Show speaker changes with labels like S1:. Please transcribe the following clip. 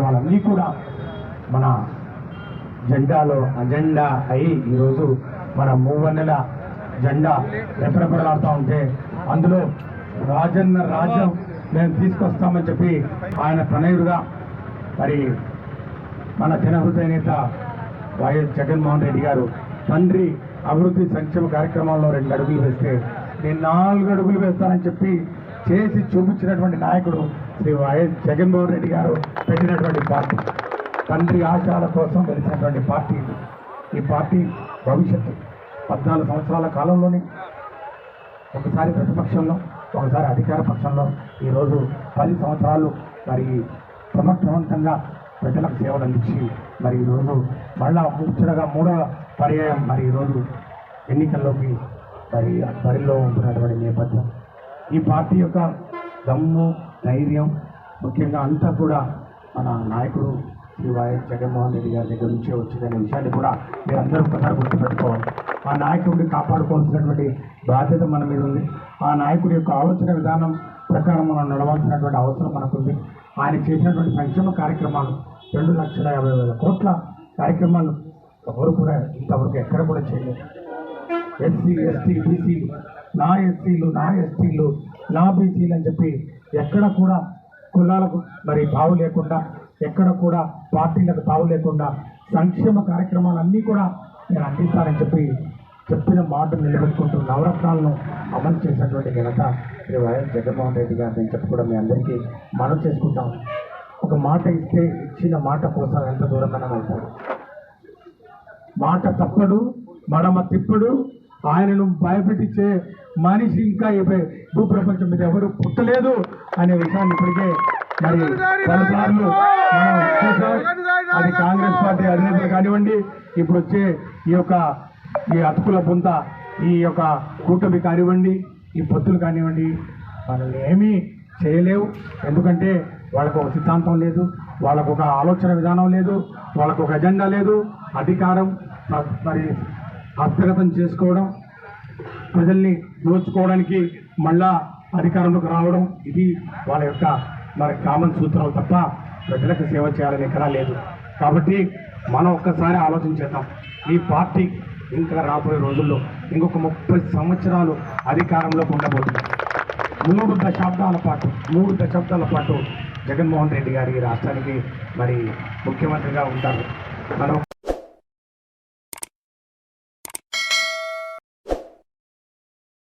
S1: కార్యక్రమాలన్నీ కూడా మన జెండాలో అజెండా అయి ఈరోజు మన మూవన్నెల జెండా రెపరెపలాడుతూ ఉంటే అందులో రాజన్న రాజ్యం మేము తీసుకొస్తామని చెప్పి ఆయన ప్రణయుడుగా మరి మన జనహృదయ నేత వైఎస్ జగన్మోహన్ రెడ్డి గారు తండ్రి అభివృద్ధి సంక్షేమ కార్యక్రమాల్లో రెండు అడుగులు వేస్తే నేను నాలుగు అడుగులు వేస్తానని చెప్పి చేసి చూపించినటువంటి నాయకుడు శ్రీ వైఎస్ జగన్మోహన్ రెడ్డి గారు పెట్టినటువంటి పార్టీ. తండ్రి ఆశయాల కోసం వెలిసినటువంటి పార్టీ ఈ పార్టీ భవిష్యత్తు. పద్నాలుగు సంవత్సరాల కాలంలోనే ఒకసారి ప్రతిపక్షంలో ఒకసారి అధికార పక్షంలో ఈరోజు పది సంవత్సరాలు మరి సమర్థవంతంగా ప్రజలకు సేవలు అందించి మరి ఈరోజు మళ్ళా ముచ్చటగా మూడవ పర్యాయం మరి ఈరోజు ఎన్నికల్లోకి మరి బరిలో ఉంటున్నటువంటి నేపథ్యం. ఈ పార్టీ యొక్క దమ్ము ధైర్యం ముఖ్యంగా అంతా కూడా మన నాయకుడు శ్రీ వైఎస్ జగన్మోహన్ రెడ్డి గారి దగ్గర నుంచే వచ్చిందనే విషయాన్ని కూడా మీరు అందరూ ఒకసారి గుర్తుపెట్టుకోవాలి. ఆ నాయకుడిని కాపాడుకోవాల్సినటువంటి బాధ్యత మన మీద ఉంది. ఆ నాయకుడి యొక్క ఆలోచన విధానం ప్రకారం మనం నడవాల్సినటువంటి అవసరం మనకుంది. ఆయన చేసినటువంటి సంక్షేమ కార్యక్రమాలు రెండు లక్షల యాభై వేల కోట్ల కార్యక్రమాలు ఎవరు కూడా ఇంతవరకు ఎక్కడ కూడా చేయలేదు. ఎస్సీ ఎస్టీ బీసీలు నా ఎస్సీలు నా ఎస్టీలు నా బీసీలు అని చెప్పి ఎక్కడ కూడా కులాలకు మరి తావు లేకుండా ఎక్కడ కూడా పార్టీలకు తావు లేకుండా సంక్షేమ కార్యక్రమాలన్నీ కూడా నేను అందిస్తానని చెప్పి చెప్పిన మాట నిలబెట్టుకుంటూ నవరత్నాలను అమలు చేసినటువంటి ఘనత శ్రీ వైఎస్ జగన్మోహన్ రెడ్డి గారిని చెప్పి మీ అందరికీ మనం చేసుకుంటాం. ఒక మాట ఇస్తే ఇచ్చిన మాట కోసం ఎంత దూరమైనా వెళ్తారు. మాట తప్పడు మడమ తిప్పడు ఆయనను భయపెట్టించే మనిషి ఇంకా భూ- భూప్రపంచం మీద ఎవరు పుట్టలేదు అనే విషయాన్ని ఇప్పటికే మరి పలుసార్లు అది కాంగ్రెస్ పార్టీ అధినేతలు కానివ్వండి ఇప్పుడు వచ్చే ఈ యొక్క ఈ అతుకుల బుంత ఈ యొక్క కూటమి కానివ్వండి ఈ పొత్తులు కానివ్వండి మనం ఏమీ చేయలేవు. ఎందుకంటే వాళ్ళకు ఒక సిద్ధాంతం లేదు వాళ్ళకు ఒక ఆలోచన విధానం లేదు వాళ్ళకు ఒక ఎజెండా లేదు అధికారం మరి హస్తగతం చేసుకోవడం ప్రజల్ని దోచుకోవడానికి మళ్ళా అధికారంలోకి రావడం ఇది వాళ్ళ యొక్క మరి కామన్ సూత్రాలు తప్ప ప్రజలకు సేవ చేయాలని ఎక్కడా లేదు. కాబట్టి మనం ఒక్కసారి ఆలోచించేద్దాం ఈ పార్టీ ఇంకా రాబోయే రోజుల్లో ఇంకొక ముప్పై సంవత్సరాలు అధికారంలోకి ఉండబోతుంది. మూడు దశాబ్దాల పాటు మూడు దశాబ్దాల పాటు జగన్మోహన్ రెడ్డి గారి రాష్ట్రానికి మరి ముఖ్యమంత్రిగా ఉంటారు. మనం